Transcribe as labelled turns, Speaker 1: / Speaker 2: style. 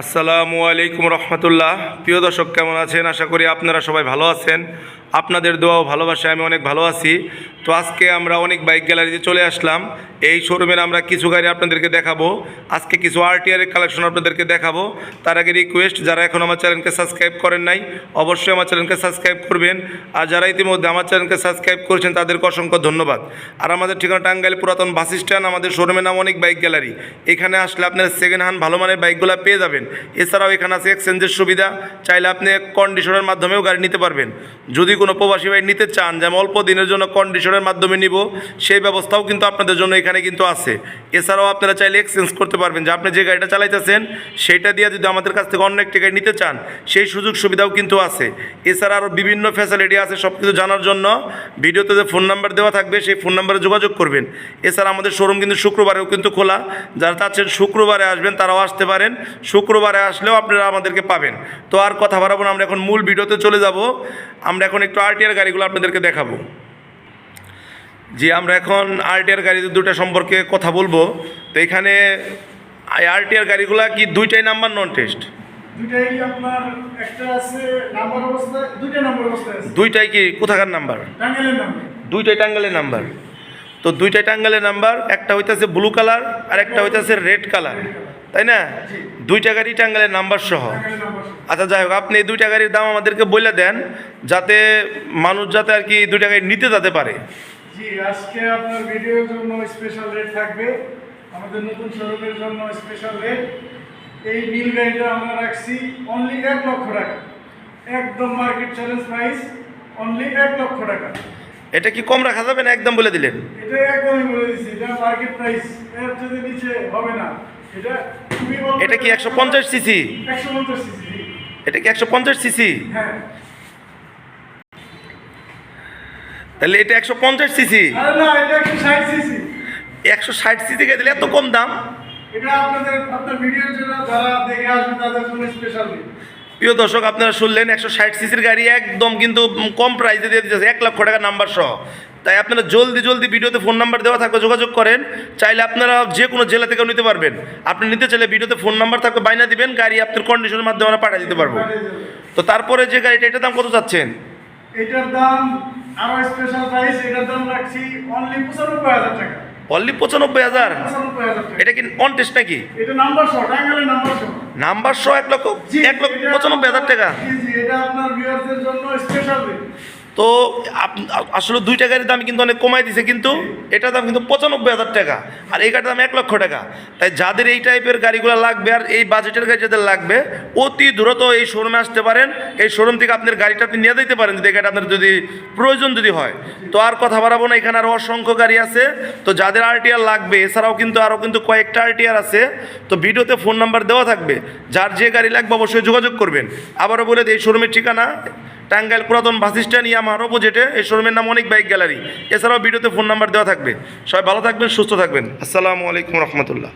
Speaker 1: আসসালামু আলাইকুম রহমতুল্লাহ। প্রিয় দর্শক কেমন আছেন? আশা করি আপনারা সবাই ভালো আছেন। আপনাদের দোয়া ও ভালোবাসায় আমি অনেক ভালো আছি। তো আজকে আমরা অনেক বাইক গ্যালারিতে চলে আসলাম। এই শোরুমের আমরা কিছু গাড়ি আপনাদেরকে দেখাবো। আজকে কিছু আরটিআরের কালেকশন আপনাদেরকে দেখাবো। তার আগে রিকোয়েস্ট যারা এখন আমার চ্যানেলকে সাবস্ক্রাইব করেন নাই, অবশ্যই আমার চ্যানেলকে সাবস্ক্রাইব করবেন। আর যারা ইতিমধ্যে আমার চ্যানেলকে সাবস্ক্রাইব করেছেন, তাদেরকে অসংখ্য ধন্যবাদ। আর আমাদের ঠিকানা টাঙ্গাইল পুরাতন বাস স্ট্যান্ড আমাদের শোরুমের নাম অনেক বাইক গ্যালারি এখানে আসলে আপনারা সেকেন্ড হ্যান্ড ভালো মানের বাইকগুলো পেয়ে যাবেন। এছাড়াও এখানে আছে এক্সচেঞ্জের সুবিধা। চাইলে আপনি কন্ডিশনের মাধ্যমেও গাড়ি নিতে পারবেন। যদি কোনো প্রবাসী ভাই নিতে চান যেমন অল্প দিনের জন্য কন্ডিশনের মাধ্যমে নিব, সেই ব্যবস্থাও কিন্তু আপনাদের জন্য এখানে কিন্তু আছে। এছাড়াও আপনারা চাইলে এক্সচেঞ্জ করতে পারবেন, যে আপনি যে গাড়িটা চালাইতেছেন সেইটা দিয়ে যদি আমাদের কাছ থেকে অন্য একটি গাড়ি নিতে চান, সেই সুযোগ সুবিধাও কিন্তু আছে। এছাড়া আরও বিভিন্ন ফ্যাসিলিটি আছে সব কিছু জানার জন্য ভিডিওতে যে ফোন নাম্বার দেওয়া থাকবে, সেই ফোন নাম্বারে যোগাযোগ করবেন। এছাড়া আমাদের শোরুম কিন্তু শুক্রবারেও কিন্তু খোলা। যারা চাচ্ছেন শুক্রবারে আসবেন, তারাও আসতে পারেন। শুক্রবারে আসলেও আপনারা আমাদেরকে পাবেন। তো আর কথা বাড়াবো না, আমরা এখন মূল ভিডিওতে চলে যাব। আমরা এখন একটু আরটিআর গাড়িগুলো আপনাদেরকে দেখাবো। যে আমরা এখন আরটিআর গাড়ি দুটা সম্পর্কে কথা বলব। তো এখানে আরটিআর গাড়িগুলা কি দুইটাই নাম্বার নন টেস্ট?
Speaker 2: দুইটাই আপনার একটা আছে নাম্বার অবস্থায় দুইটা নাম্বার অবস্থায় আছে।
Speaker 1: দুইটাই কি? কোথাকার নাম্বার?
Speaker 2: টাঙ্গাইলের নাম্বার।
Speaker 1: দুইটাই টাঙ্গালের নাম্বার। তো দুইটা টাঙ্গালের নাম্বার একটা হইতেছে ব্লু কালার আর একটা হইতাছে রেড কালার তাই না? দুইটা গাড়ি টাঙ্গালের নাম্বার সহ। আচ্ছা যাই হোক, আপনি এই দুইটা গাড়ির দাম আমাদেরকে বলে দেন, যাতে মানুষ যাতে আর কি দুইটা গাড়ি নিতে যেতে পারে।
Speaker 2: আজকে আপনার জন্য স্পেশাল রেট থাকবে। আমাদের নতুন জন্য স্পেশাল রেট এই আমরা রাখছি অনলি এক লক্ষ টাকা। একদম মার্কেট চ্যালেঞ্জ প্রাইস অনলি এক লক্ষ টাকা।
Speaker 1: এটা কি কম রাখা যাবে না একদম বলে দিলেন?
Speaker 2: এটা
Speaker 1: কি একশো পঞ্চাশ সিসি এটা কি একশো পঞ্চাশ সিসি
Speaker 2: হ্যাঁ।
Speaker 1: তাহলে এটা একশো পঞ্চাশ সিসি
Speaker 2: একশো ষাট সিসি
Speaker 1: সিসি দিলে এত কম দাম?
Speaker 2: এটা আপনাদের আপনার ভিডিওর জন্য যারা দেখে আসবে তাদের জন্য স্পেশাল
Speaker 1: প্রিয় দর্শক, আপনারা শুনলেন একশো ষাট সিসির গাড়ি একদম কিন্তু কম প্রাইসে দিয়ে দিতেছে, এক লক্ষ টাকা নাম্বার সহ। তাই আপনারা জলদি জলদি ভিডিওতে ফোন নাম্বার দেওয়া থাকবে, যোগাযোগ করেন। চাইলে আপনারা যে কোনো জেলা থেকেও নিতে পারবেন। আপনি নিতে চাইলে ভিডিওতে ফোন নাম্বার থাকবে, বাইনা দিবেন, গাড়ি আপনার কন্ডিশনের মাধ্যমে আমরা পাঠিয়ে দিতে পারব। তো তারপরে যে গাড়িটা, এটার দাম কত চাচ্ছেন?
Speaker 2: এটার দাম আরও স্পেশাল প্রাইস এটার দাম রাখছি অনলি পঁচানব্বই হাজার টাকা।
Speaker 1: অনলি পঁচানব্বই হাজার। এটা কি অন টেস্ট নাকি
Speaker 2: নাম্বার শো
Speaker 1: এক লক্ষ এক লক্ষ পঁচানব্বই হাজার টাকা। তো আসলে দুই টাকার দাম কিন্তু অনেক কমাই দিছে, কিন্তু এটার দাম কিন্তু পঁচানব্বই হাজার টাকা। আর এই গাড়ির দাম এক লক্ষ টাকা। তাই যাদের এই টাইপের গাড়িগুলো লাগবে আর এই বাজেটের গাড়ি যাদের লাগবে, অতি দ্রুত এই শোরুমে আসতে পারেন। এই শোরুম থেকে আপনার গাড়িটা আপনি নিয়ে দিতে পারেন, যদি গাড়িটা আপনার যদি প্রয়োজন যদি হয়। তো আর কথা বাড়াবো না, এখানে আরও অসংখ্য গাড়ি আছে। তো যাদের আরটিআর লাগবে, এছাড়াও কিন্তু আরও কিন্তু কয়েকটা আরটিআর আছে। তো ভিডিওতে ফোন নাম্বার দেওয়া থাকবে। যার যে গাড়ি লাগবে অবশ্যই যোগাযোগ করবেন। আবারও বলে দিই, এই শোরুমের ঠিকানা টাঙ্গাইল পুরাতন বাস স্ট্যান্ড ইয়ামার অপোজিটে এই শোরুমের নাম অনেক বাইক গ্যালারি। এছাড়াও ভিডিওতে ফোন নাম্বার দেওয়া থাকবে। সবাই ভালো থাকবেন, সুস্থ থাকবেন। আসসালামু আলাইকুম রহমতুল্লাহ।